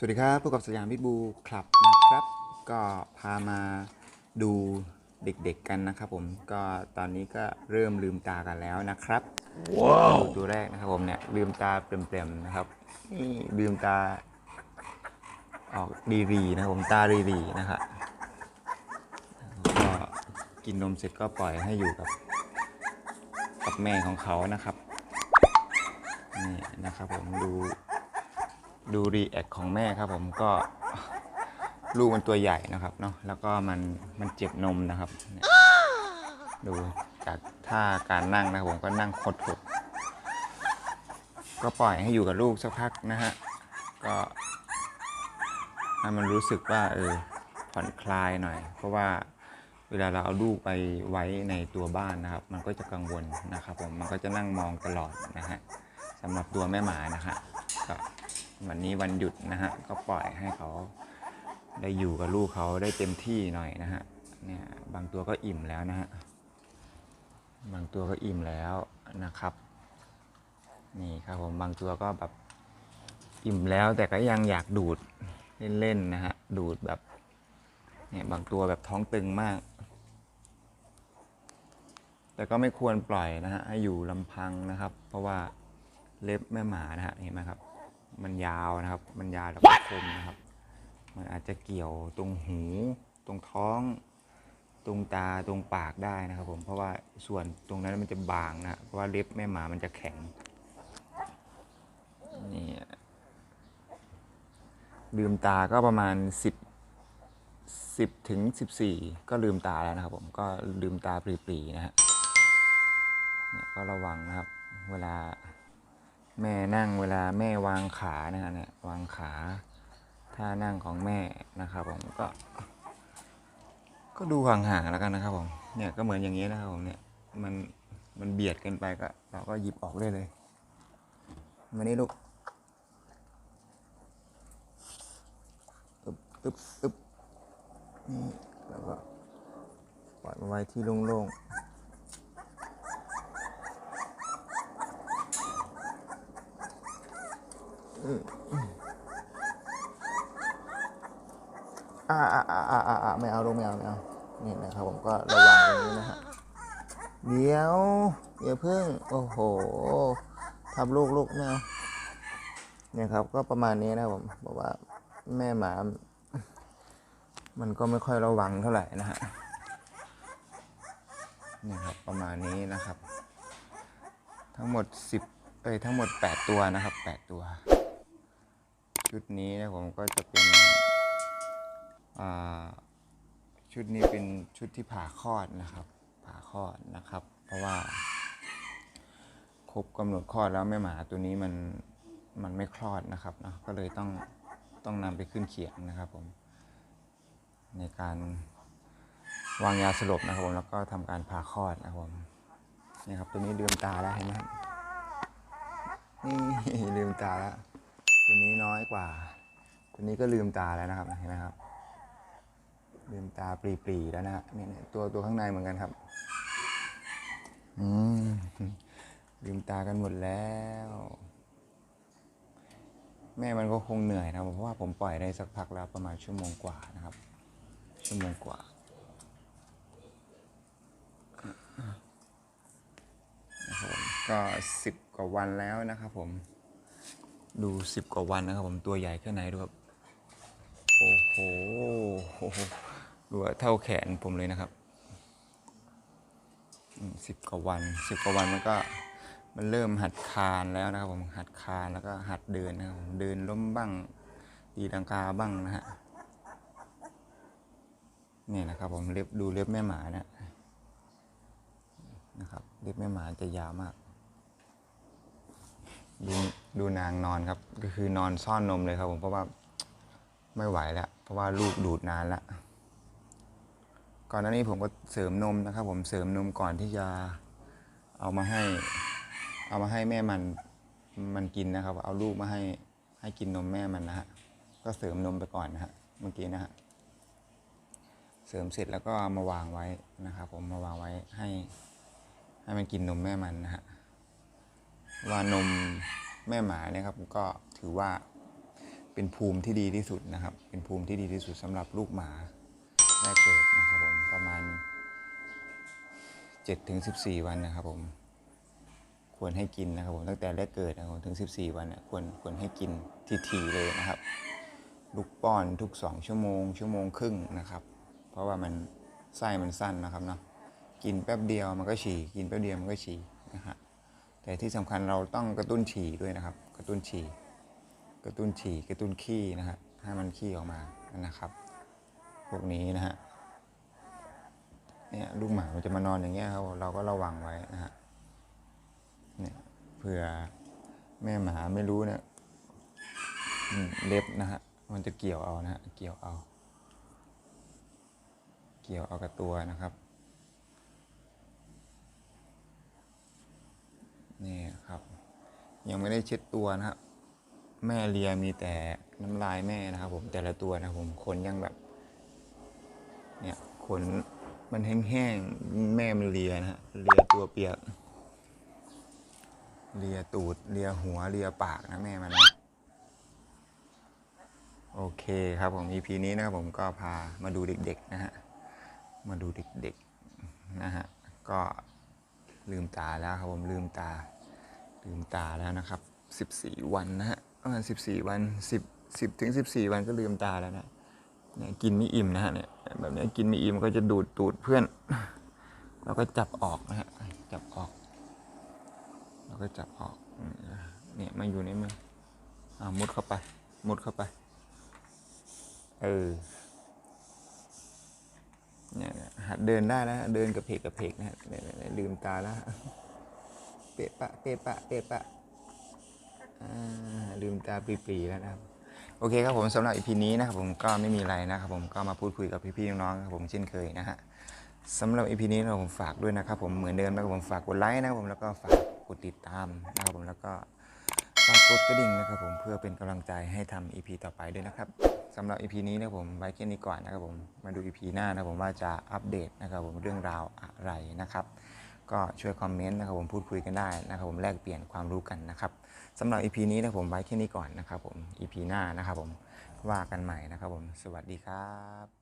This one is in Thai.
สวัสดีครับพบกับสยามพิทบูคลับนะครับ ก็พามาดูเด็กๆกันนะครับผมก็ตอนนี้ก็เริ่มลืมตากันแล้วนะครับว้าวตัวแรกนะครับผมเนี่ยลืมตาเปล่มๆนะครับนี่ลืมตาออกรีๆนะครับผมตารีๆนะครับก็กินนมเสร็จก็ปล่อยให้อยู่กับกับแม่ของเขานะครับนี่นะครับผมดู ดูรีแอคของแม่ครับผมก็ลูกมันตัวใหญ่นะครับเนาะแล้วก็มันมันเจ็บนมนะครับ ดูจากท่าการนั่งนะครับผมก็นั่งคดถดก็ปล่อยให้อยู่กับลูกสักพักนะฮะก็ให้มันรู้สึกว่าเออผ่อนคลายหน่อย เพราะว่าเวลาเราเอาลูกไปไว้ในตัวบ้านนะครับ มันก็จะกังวลนะครับผมมันก็จะนั่งมองตลอดนะฮะสำหรับตัวแม่หมานะฮะก็ วันนี้วันหยุดนะฮะก็ปล่อยให้เขาได้อยู่กับลูกเขาได้เต็มที่หน่อยนะฮะเนี่ยบางตัวก็อิ่มแล้วนะฮะบางตัวก็อิ่มแล้วนะครับ นี่ครับผมบางตัวก็แบบอิ่มแล้วแต่ก็ยังอยากดูดเล่นๆนะฮะดูดแบบเนี่ยบางตัวแบบท้องตึงมาก แต่ก็ไม่ควรปล่อยนะฮะให้อยู่ลำพังนะครับ เพราะว่าเล็บแม่หมานะฮะเห็นไหมครับ มันยาวนะครับ มันยาวแล้วก็คมนะครับ มันอาจจะเกี่ยวตรงหู ตรงท้อง ตรงตา ตรงปากได้นะครับ ผม เพราะว่าส่วนตรงนั้นมันจะบางนะฮะเพราะว่าเล็บแม่หมามันจะแข็ง นี่ลืมตาก็ประมาณ 10 10ถึง14 ก็ลืมตาแล้วนะครับ ผม ก็ลืมตาปรีๆนะฮะ เนี่ยก็ระวังนะครับ เวลา แม่นั่งเวลาแม่วางขานะฮะเนี่ยวางขาท่านั่งของแม่นะครับผมก็ ก็ดูห่างๆแล้วกันนะครับผมเนี่ยก็เหมือนอย่างนี้นะครับผมเนี่ยมันมันเบียดกินไปก็เราก็หยิบออกได้เลยมานี่ลูกอึบอึบอึบนี่แล้วก็ปล่อยมาไว้ที่โล่งๆ อ่าอ่าอ่าอ่าอ่าไม่เอาลูกไม่เอาไม่เอานี่นะครับผมก็ระวังตรงนี้นะฮะเดี๋ยวอย่าเพิ่งโอ้โหทับลูกลูกไม่เอาเนี่ยครับ ก็ประมาณนี้นะผมบอกว่าแม่หมา มันก็ไม่ค่อยระวังเท่าไหร่นะฮะเนี่ยครับประมาณนี้นะครับ ทั้งหมด10เอ้ยทั้งหมด 8 ตัวนะครับ 8 ตัว ชุดนี้นะผมก็จะเป็นอ่าชุดนี้เป็นชุดที่ผ่าคลอดนะครับ ผ่าคลอดนะครับ เพราะว่า ครบกำหนดคลอดแล้วแม่หมาตัวนี้มันมันไม่คลอดนะครับนะก็เลยต้องต้องนำไปขึ้นเขียงนะครับผมในการวางยาสลบนะครับผมแล้วก็ทำการผ่าคลอดนะครับผมนี่ครับตัวนี้ลืมตาแล้วเห็นไหมนี่ลืมตาแล้ว ตัวนี้น้อยกว่า ตัวนี้ก็ลืมตาแล้วนะครับเห็นไหมครับ ลืมตาปรีๆแล้วนะฮะนี่เนี่ยตัวตัวข้างในเหมือนกันครับ อืมลืมตากันหมดแล้ว แม่มันก็คงเหนื่อยนะเพราะว่าผมปล่อยได้สักพักแล้วประมาณชั่วโมงกว่านะครับ ชั่วโมงกว่านะครับก็สิบกว่าวันแล้วนะครับผม ดูสิบกว่าวันนะครับผมตัวใหญ่แค่ไหนดูครับ โอ้โหดูว่าเท่าแขนผมเลยนะครับสิบกว่าวันสิบกว่าวันมันก็มันเริ่มหัดคานแล้วนะครับผมหัดคานแล้วก็หัดเดินนะครับผมเดินล้มบ้างตีลังกาบ้างนะฮะนี่นะครับผมเล็บดูเล็บแม่หมานะนะครับเล็บแม่หมาจะยาวมาก ดูดูนางนอนครับ ก็คือนอนซ่อนนมเลยครับผมเพราะว่าไม่ไหวแล้ว เพราะว่าลูกดูดนานแล้วก่อนหน้านี้ผมก็เสริมนมนะครับ ผมเสริมนมก่อนที่จะเอามาให้ เอามาให้แม่มันมันกินนะครับ เอาลูกมาให้ให้กินนมแม่มันนะฮะก็เสริมนมไปก่อนนะฮะเมื่อกี้นะฮะเสริมเสร็จแล้วก็มาวางไว้นะครับ ผมมาวางไว้ให้ ให้มันกินนมแม่มันนะฮะ ว่านมแม่หมาเนี่ยครับก็ถือว่าเป็นภูมิที่ดีที่สุดนะครับ เป็นภูมิที่ดีที่สุดสำหรับลูกหมาแรกเกิดนะครับผมประมาณ7ถึง14 วันนะครับผมควรให้กินนะครับผมตั้งแต่แรกเกิดนะครับผมถึง 14 วันเนี่ยควรควรให้กินทีๆเลยนะครับลูกป้อนทุก 2 ชั่วโมง ชั่วโมงครึ่งนะครับ เพราะว่ามันไส้มันสั้นนะครับเนาะกินแป๊บเดียวมันก็ฉี่กินแป๊บเดียวมันก็ฉี่นะฮะ แต่ที่สำคัญเราต้องกระตุ้นฉี่ด้วยนะครับ กระตุ้นฉี่กระตุ้นฉี่กระตุ้นขี้นะฮะให้มันขี้ออกมานะครับ พวกนี้นะฮะเนี่ยลูกหมามันจะมานอนอย่างเงี้ยครับเราก็ระวังไว้นะฮะเนี่ยเผื่อแม่หมาไม่รู้เนี่ยเล็บนะฮะมันจะเกี่ยวเอานะฮะเกี่ยวเอา เกี่ยวเอากับตัวนะครับ นี่ครับ ยังไม่ได้เช็ดตัวนะครับ แม่เลียมีแต่น้ำลายแม่นะครับ ผมแต่ละตัวนะผมขนยังแบบ เนี่ยขนมันแห้งๆแม่มันเลียนะฮะเลียตัวเปียกเลียตูดเลียหัวเลียปากนะแม่มันนะโอเคครับผม EP นี้นะครับผมก็พามาดูเด็กๆนะฮะมาดูเด็กๆนะฮะก็ ลืมตาแล้วครับผมลืมตา ลืมตาแล้วนะครับ14วันนะฮะประมาณ14วัน10 10ถึง14วันก็ลืมตาแล้วนะเนี่ยกินไม่อิ่มนะฮะเนี่ยแบบนี้กินไม่อิ่มก็จะดูดตูดเพื่อนแล้วก็จับออกนะฮะจับออกแล้วก็จับออกเนี่ยมาอยู่ในมืออ่ามุดเข้าไป มุดเข้าไปเออ หัดเดินได้แล้วฮะเดินกระเพกกระเพกนะฮะเนี่ยเนี่ยเนี่ยลืมตาแล้วเปะปะเปะปะเปะปะอ่าลืมตาปรีๆแล้วนะครับโอเคครับผมสำหรับอีพีนี้นะครับผมก็ไม่มีอะไรนะครับผมก็มาพูดคุยกับพี่ๆน้องๆครับผมเช่นเคยนะฮะสำหรับอีพีนี้เราผมฝากด้วยนะครับผมเหมือนเดิมนะครับผมฝากกดไลค์นะครับผมแล้วก็ฝากกดติดตามนะครับผมแล้วก็ฝากกดกระดิ่งนะครับผมเพื่อเป็นกำลังใจให้ทำอีพีต่อไปด้วยนะครับ สำหรับ EP นี้นะครับผมไว้แค่นี้ก่อนนะครับผมมาดู EP หน้านะครับผมว่าจะอัปเดตนะครับผมเรื่องราวอะไรนะครับ ก็ช่วยคอมเมนต์นะครับผมพูดคุยกันได้นะครับผมแลกเปลี่ยนความรู้กันนะครับสำหรับ EP นี้นะผมไว้แค่นี้ก่อนนะครับผม EP หน้านะครับผมว่ากันใหม่นะครับผมสวัสดีครับ